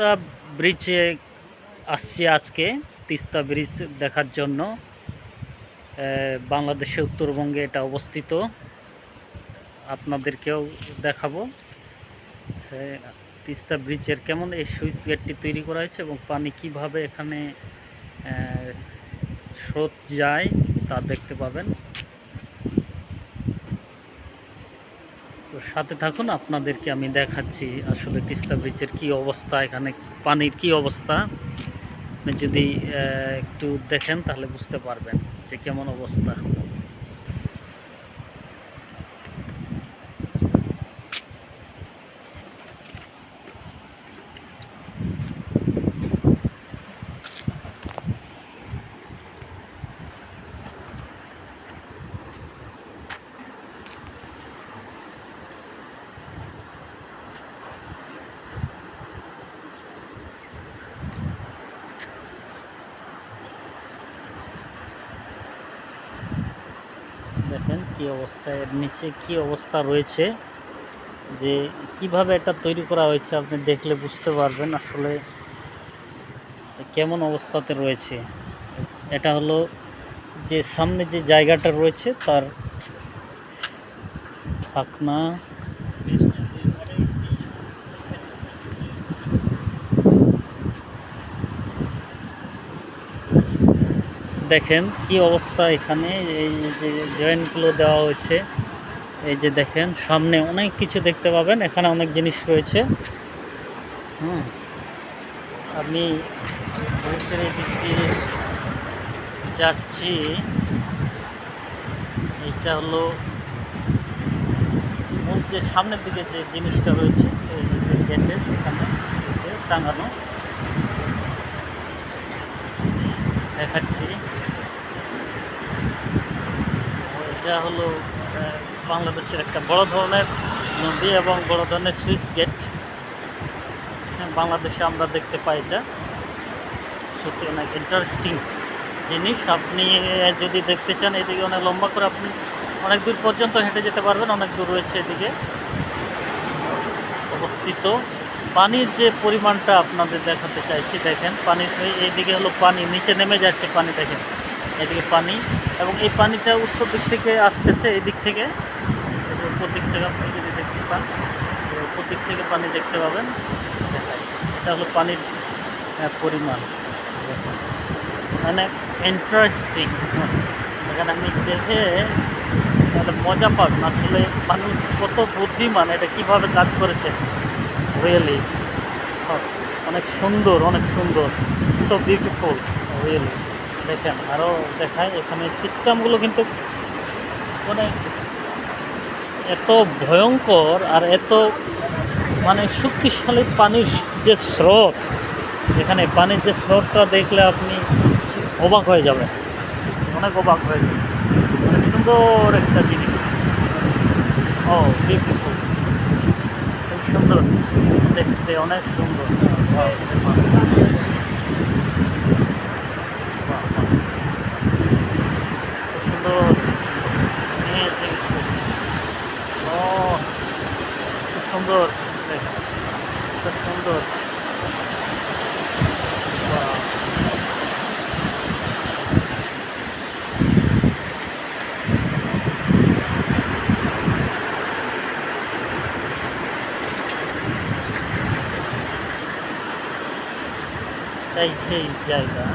তিস্তা ব্রিজে আসছি আজকে। তিস্তা ব্রিজ দেখার জন্য। আহ, বাংলাদেশের উত্তরবঙ্গে এটা অবস্থিত। আপনাদেরকেও দেখাবো। তিস্তা ব্রিজের কেমন এই সুইচ গেটটি তৈরি করা হয়েছে এবং পানি কীভাবে এখানে স্রোত যায় তা দেখতে পাবেন। তো সাথে থাকুন, আপনাদেরকে আমি দেখাচ্ছি আসলে তিস্তা ব্রিজের কি অবস্থা, এখানে পানির কি অবস্থা। আপনি যদি একটু দেখেন তাহলে বুঝতে পারবেন যে কেমন অবস্থা। দেখেন কি অবস্থা এর নিচে কি অবস্থা রয়েছে, যে কীভাবে এটা তৈরি করা হয়েছে আপনি দেখলে বুঝতে পারবেন আসলে কেমন অবস্থাতে রয়েছে। এটা হলো যে সামনে যে জায়গাটা রয়েছে তার ঢাকনা দেখেন কি অবস্থা এখানে, এই যে জয়েন্টগুলো দেওয়া হয়েছে, এই যে দেখেন, সামনে অনেক কিছু দেখতে পাবেন, এখানে অনেক জিনিস রয়েছে। হুম, আমি যাচ্ছি, এটা হলো যে সামনের দিকে যে জিনিসটা রয়েছে টাঙানো। দেখাচ্ছি। এটা হলো বাংলাদেশের একটা বড় ধরনের নদী এবং বড় ধরনের সুইচ গেট। হ্যাঁ, বাংলাদেশে আমরা দেখতে পাই এটা। সত্যি অনেক ইন্টারেস্টিং জিনিস। আপনি যদি দেখতে চান এদিকে অনেক লম্বা করে আপনি অনেক দূর পর্যন্ত হেঁটে যেতে পারবেন অনেক দূর রয়েছে এদিকে। অবস্থিত। পানির যে পরিমাণটা আপনাদের দেখাতে চাইছি দেখেন পানির এই- এইদিকে হলো পানি নিচে নেমে যাচ্ছে পানি দেখেন। এদিকে পানি, এবং এই পানিটা উত্তর দিক থেকে আসতেছে এই দিক থেকে। উপর দিক থেকে আপনি যদি দেখতে পান উপর দিক থেকে পানি দেখতে পাবেন। এটা হলো পানির পরিমাণ। মানে ইন্টারেস্টিং এখানে আপনি দেখে তাহলে মজা পাবেন। আসলে মানুষ কত বুদ্ধিমান, এটা কীভাবে কাজ করেছে? রিয়েলি অনেক সুন্দর অনেক সুন্দর। সো বিউটিফুল রিয়েলি দেখেন আরও দেখায় এখানে সিস্টেমগুলো কিন্তু অনেক এত ভয়ঙ্কর আর এত মানে শক্তিশালী পানির যে স্রোত, এখানে পানির যে স্রোতটা দেখলে আপনি অবাক হয়ে যাবেন। অনেক অবাক হয়ে যাবেন। অনেক সুন্দর একটা জিনিস। ও বিউটিফুল খুব সুন্দর। দেখতে অনেক সুন্দর Wow, দেখুন। Wow, wow. খুব সুন্দর Amazing. ও খুব সুন্দর দেখুন। খুব সুন্দর Wow. এটাই সেই জায়গা